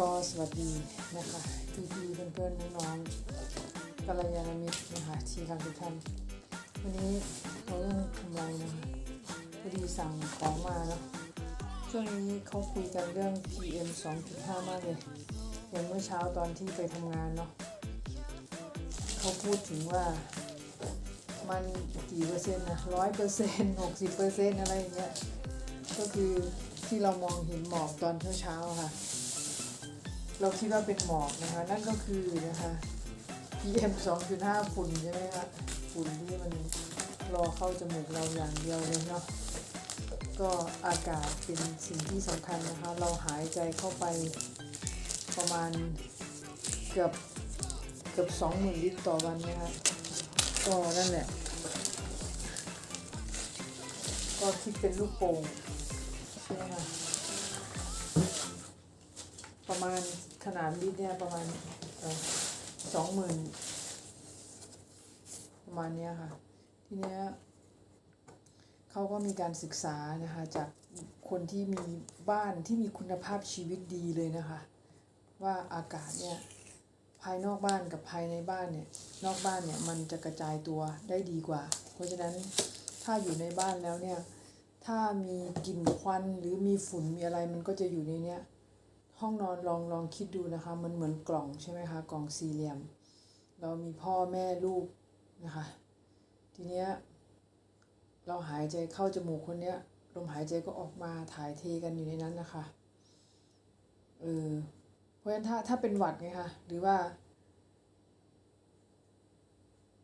ก็สวัสดีนะคะพี่พี่ๆเพื่อนๆน้องๆกัลยาณมิตรนะคะที่รักทุกท่านวันนี้เราเรื่องทำไรนะคะพอดีสั่งของมาเนาะช่วงนี้เขาคุยกันเรื่อง PM 2.5 มากเลยอย่างเมื่อเช้าตอนที่ไปทำงานเนาะเขาพูดถึงว่ามันกี่เปอร์เซ็นต์นะร้อยเปอร์เซ็นต์หกสิบเปอร์เซ็นต์อะไรอย่างเงี้ยก็คือที่เรามองเห็นหมอกตอนเช้าๆค่ะ เราคิดว่าเป็นหมอกนะคะ นั่นก็คือนะคะ PM 2.5 ฝุ่นใช่ไหมคะฝุ่นที่มันรอเข้าจมูกเราอย่างเดียวเลยเนาะก็อากาศเป็นสิ่งที่สำคัญนะคะ เราหายใจเข้าไปประมาณเกือบเกือบ20,000ลิตรต่อวันนะคะก็นั่นแหละ ก็คิดเป็นลูกโป่งใช่ไหมคะประ มาณขนาดลิตรเนี่ยประมาณสองหมื่นประมาณเนี้ยค่ะ ทีเนี้ยเขาก็มีการศึกษานะคะจากคนที่มีบ้านที่มีคุณภาพชีวิตดีเลยนะคะ ว่าอากาศเนี่ยภายนอกบ้านกับภายในบ้านเนี่ยนอกบ้านเนี่ยมันจะกระจายตัวได้ดีกว่า เพราะฉะนั้นถ้าอยู่ในบ้านแล้วเนี่ยถ้ามีกลิ่นควันหรือมีฝุ่นมีอะไรมันก็จะอยู่ในเนี้ย ห้องนอนลองลองคิดดูนะคะมันเหมือนกล่องใช่ไหมคะกล่องสี่เหลี่ยม เรามีพ่อแม่ลูกนะคะทีเนี้ยเราหายใจเข้าจมูกคนเนี้ยลมหายใจก็ออกมาถ่ายเทกันอยู่ในนั้นนะคะเออเพราะฉะนั้นถ้าถ้าเป็นหวัดไงคะหรือว่า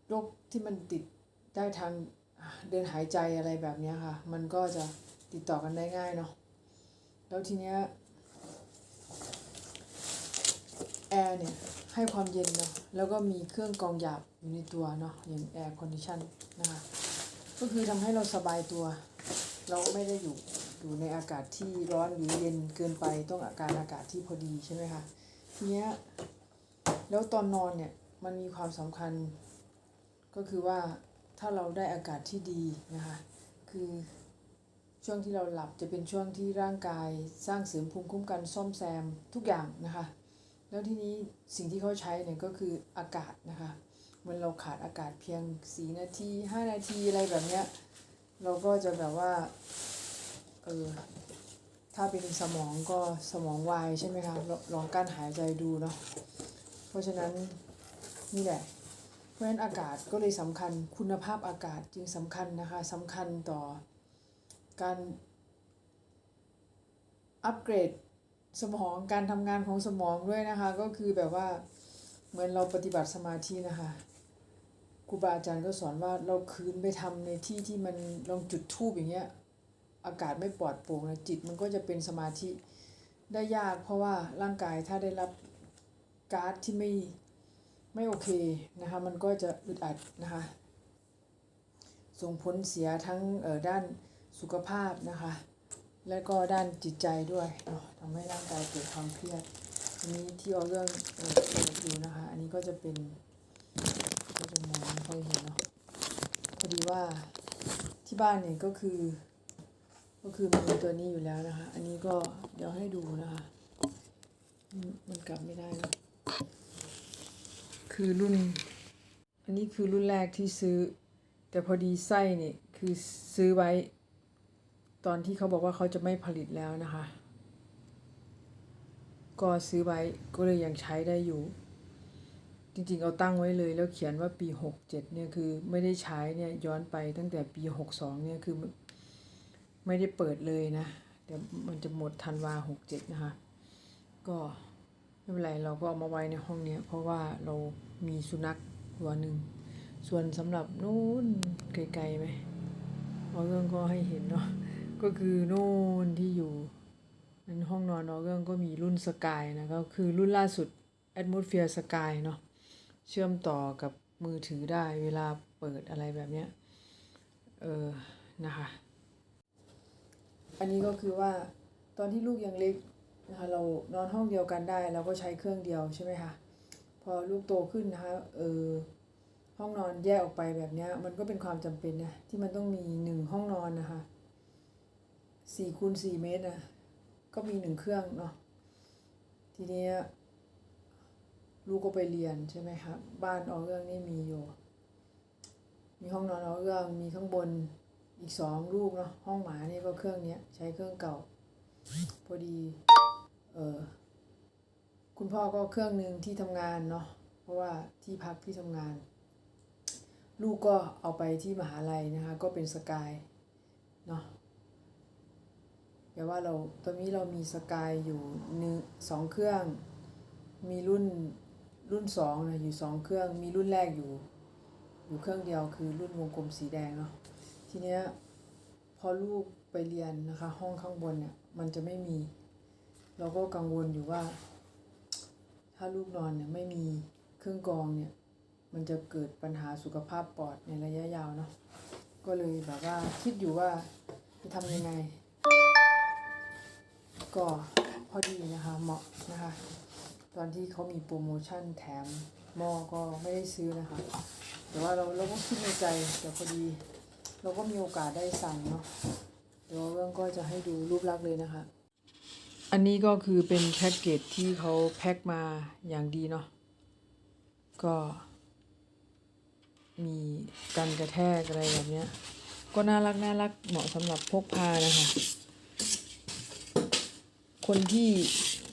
โรคที่มันติดได้ทางเดินหายใจอะไรแบบเนี้ยค่ะ มันก็จะติดต่อกันได้ง่ายเนาะแล้วทีเนี้ย แอร์เนี่ยให้ความเย็นเนาะแล้วก็มีเครื่องกรองหยาบอยู่ในตัวเนาะอย่างแอร์คอนดิชันนะคะก็คือทำให้เราสบายตัว เราไม่ได้อยู่อยู่ในอากาศที่ร้อนหรือเย็นเกินไปต้องอาการอากาศที่พอดีใช่ไหมคะทีเนี้ยแล้วตอนนอนเนี่ยมันมีความสำคัญ ก็คือว่าถ้าเราได้อากาศที่ดีนะคะคือช่วงที่เราหลับจะเป็นช่วงที่ร่างกายสร้างเสริมภูมิคุ้มกันซ่อมแซมทุกอย่างนะคะ แล้วทีนี้สิ่งที่เขาใช้เนี่ยก็คืออากาศนะคะเมื่อเราขาดอากาศเพียง4นาที5นาทีอะไรแบบเนี้ยเราก็จะแบบว่าเออถ้าเป็นสมองก็สมองวายใช่ไหมคะลลองกั้นหายใจดูเนาะเพราะฉะนั้นนี่แหละเพราะฉะนั้นอากาศก็เลยสำคัญคุณภาพอากาศจึงสำคัญนะคะสำคัญต่อการอัปเกรด สมองการทำงานของสมองด้วยนะคะ ก็คือแบบว่าเหมือนเราปฏิบัติสมาธินะคะครูบาอาจารย์ก็สอนว่าเราคืนไปทำในที่ที่มันลองจุดทูบอย่างเงี้ยอากาศไม่ปลอดโปร่งนะจิตมันก็จะเป็นสมาธิได้ยาก เพราะว่าร่างกายถ้าได้รับก๊าซที่ไม่ไม่โอเคนะคะมันก็จะอึดอัดนะคะส่งผลเสียทั้งเออด้านสุขภาพนะคะ และก็ด้านจิตใจด้วยเนาะทำให้ร่างกายเกิดความเครียด อันนี้ที่เอาเรื่องเออเปิดดูนะคะ อันนี้ก็จะเป็นก็จะมองไม่ค่อยเห็นเนาะพอดีว่าที่บ้านเนี่ยก็คือ ก็คือมีตัวนี้อยู่แล้วนะคะ อันนี้ก็เดี๋ยวให้ดูนะคะมมันกลับไม่ได้นะคือรุ่น อันนี้คือรุ่นแรกที่ซื้อ แต่พอดีไส้เนี่ยคือซื้อไว้ ตอนที่เขาบอกว่าเขาจะไม่ผลิตแล้วนะคะ ก็ซื้อไว้ก็เลยยังใช้ได้อยู่ จริงๆเอาตั้งไว้เลยแล้วเขียนว่าปี 67เนี่ยคือไม่ได้ใช้เนี่ยย้อนไปตั้งแต่ปี 62เนี่ยคือไม่ได้เปิดเลยนะเดี๋ยวมันจะหมดธันวา 67 นะคะ ก็ไม่เป็นไรเราก็เอามาไว้ในห้องเนี้ยเพราะว่าเรามีสุนัขตัวหนึ่งส่วนสำหรับนู้นไกลๆไหมเอาเรื่องก็ให้เห็นเนาะ ก็คือโน่นที่อยู่นั้นห้องนอนน้องเรื่องก็มีรุ่นสกายนะก็คือรุ่นล่าสุด Atmosphere Sky เนาะเชื่อมต่อกับมือถือได้เวลาเปิดอะไรแบบเนี้ยเออนะคะ อันนี้ก็คือว่าตอนที่ลูกยังเล็กนะคะเรานอนห้องเดียวกันได้เราก็ใช้เครื่องเดียวใช่ไหมคะพอลูกโตขึ้นนะคะเออห้องนอนแยกออกไปแบบเนี้ยมันก็เป็นความจำเป็นนะที่มันต้องมีหนึ่งห้องนอนนะคะ สี่คูณสี่เมตรนะก็มีหนึ่งเครื่องเนาะทีนี้ลูกก็ไปเรียนใช่ไหมครับบ้านออเรื่องนี่มีอยู่ มีห้องนอนออเรื่องมีข้างบนอีกสองลูกเนาะห้องหมานี่ก็เครื่องเนี้ยใช้เครื่องเก่า พอดีเออคุณพ่อก็เครื่องหนึ่งที่ทำงานเนาะเพราะว่าที่พักที่ทำงาน ลูกก็เอาไปที่มหาลัยนะคะก็เป็นสกายเนาะ แต่ว่าเราตอนนี้เรามีสกายอยู่หนึ่งสองเครื่อง มีรุ่นรุ่นสองนะอยู่สองเครื่อง มีรุ่นแรกอยู่ อยู่เครื่องเดียวคือรุ่นวงกลมสีแดงเนาะทีเนี้ยพอลูกไปเรียนนะคะ ห้องข้างบนเนี่ยมันจะไม่มี เราก็กังวลอยู่ว่า ถ้าลูกนอนเนี่ยไม่มีเครื่องกรองเนี่ยมันจะเกิดปัญหาสุขภาพปอดในระยะยาวเนาะก็เลยแบบว่าคิดอยู่ว่าจะทำยังไง ก็พอดีนะคะเหมาะนะคะ ตอนที่เขามีโปรโมชั่นแถมหม้อก็ไม่ได้ซื้อนะคะ แต่ว่าเราเราก็คิดในใจแต่พอดี เราก็มีโอกาสได้สั่งเนาะเดี๋ยวเรื่องก็จะให้ดูรูปลักษณ์เลยนะคะ อันนี้ก็คือเป็นแพ็กเกจที่เขาแพ็คมาอย่างดีเนาะก็มีกันกระแทกอะไรแบบเนี้ยก็น่ารักน่ารักเหมาะสำหรับพกพานะคะ คนที่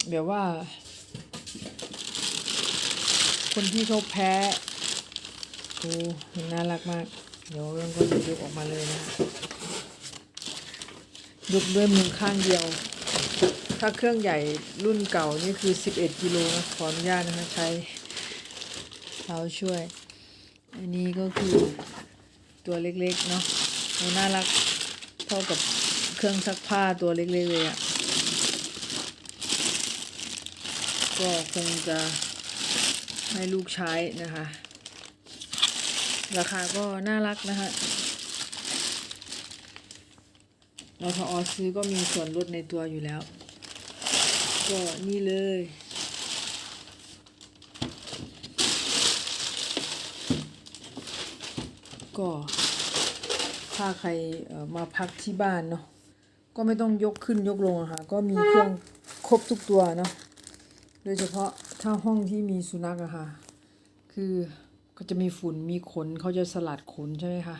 แบบว่า คนที่เขาแพ้โอ้น่ารักมาก เดี๋ยวเรื่องก็จะยกออกมาเลยนะยกด้วยมือข้างเดียว ถ้าเครื่องใหญ่รุ่นเก่านี่คือ 11กิโลนะขออนุญาตนะคะใช้เท้าช่วย อันนี้ก็คือตัวเล็กๆเนาะน่ารักเท่ากับเครื่องซักผ้าตัวเล็กๆเลยอะ่ะ ก็คงจะให้ลูกใช้นะคะ ราคาก็น่ารักนะคะเราพออซื้อก็มีส่วนลดในตัวอยู่แล้ว ก็นี่เลยก็ถ้าใครมาพักที่บ้านเนาะก็ไม่ต้องยกขึ้นยกลงอะค่ะ ก็มีเครื่องครบทุกตัวเนาะ โดยเฉพาะถ้าห้องที่มีสุนัขอะค่ะ คือก็จะมีฝุ่นมีขนเขาจะสลัดขนใช่ไหมคะ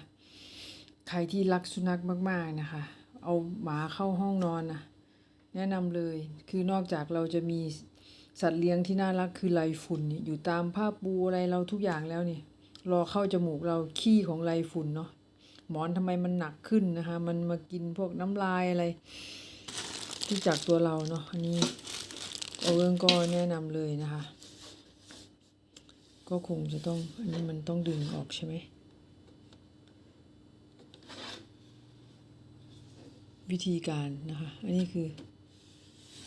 ใครที่รักสุนัขมากๆนะคะ เอาหมาเข้าห้องนอนนะแนะนำเลย คือนอกจากเราจะมีสัตว์เลี้ยงที่น่ารักคือไรฝุ่นนี่อยู่ตามผ้าปูอะไรเราทุกอย่างแล้วนี่รอเข้าจมูกเราขี้ของไรฝุ่นเนาะหมอนทำไมมันหนักขึ้นนะคะ มันมากินพวกน้ำลายอะไร ที่จากตัวเราเนาะอันนี้ โอเอิงก็แนะนำเลยนะคะ ก็คงจะต้อง อันนี้มันต้องดึงออกใช่ไหม วิธีการนะคะ อันนี้คือ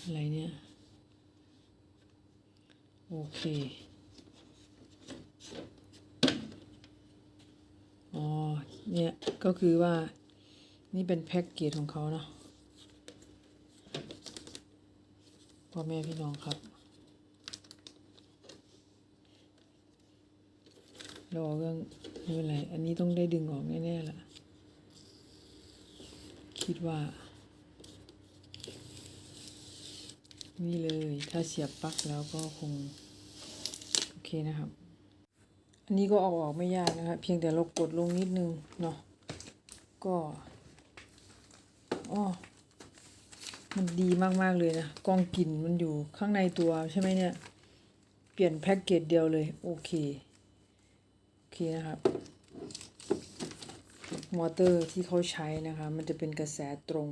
อะไรเนี่ย โอเคอ๋อเนี่ย ก็คือว่านี่เป็นแพ็กเกจของเขาเนาะ พ่อแม่พี่น้องครับรอเรื่องไม่เป็นไร อันนี้ต้องได้ดึงออกแน่ๆล่ะ คิดว่า นี่เลย ถ้าเสียบปลั๊กแล้วก็คง โอเคนะครับ อันนี้ก็เอาออกไม่ยากนะครับ เพียงแต่เรากดลงนิดนึงเนาะ ก็อ๋อ มันดีมาก ๆ เลยนะกล้องกลิ่นมันอยู่ข้างในตัวใช่ไหมเนี่ย เปลี่ยนแพ็กเกจเดียวเลย โอเค โอเคนะครับ มอเตอร์ที่เขาใช้นะคะ มันจะเป็นกระแสตรง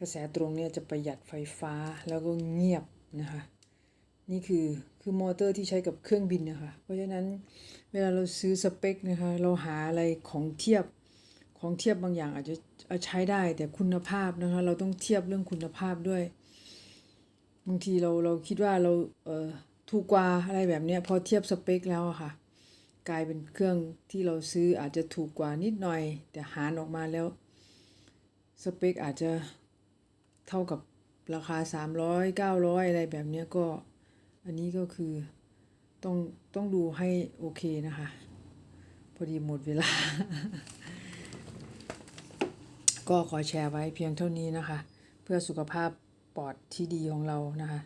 กระแสตรงเนี่ยจะประหยัดไฟฟ้าแล้วก็เงียบนะคะ นี่คือคือมอเตอร์ที่ใช้กับเครื่องบินนะคะ เพราะฉะนั้นเวลาเราซื้อสเปคนะคะ เราหาอะไรของเทียบของเทียบบางอย่างอาจจะ ใช้ได้แต่คุณภาพนะคะเราต้องเทียบเรื่องคุณภาพด้วย บางทีเราเราคิดว่าเราเออถูกกว่าอะไรแบบเนี้ยพอเทียบสเปคแล้วอะค่ะ กลายเป็นเครื่องที่เราซื้ออาจจะถูกกว่านิดหน่อย แต่หารออกมาแล้วสเปคอาจจะเท่ากับราคา 300 900 อะไรแบบเนี้ยก็อันนี้ก็คือต้องต้องดูให้โอเคนะคะ พอดีหมดเวลา ก็ขอแชร์ไว้เพียงเท่านี้นะคะ เพื่อสุขภาพปอดที่ดีของเรานะคะ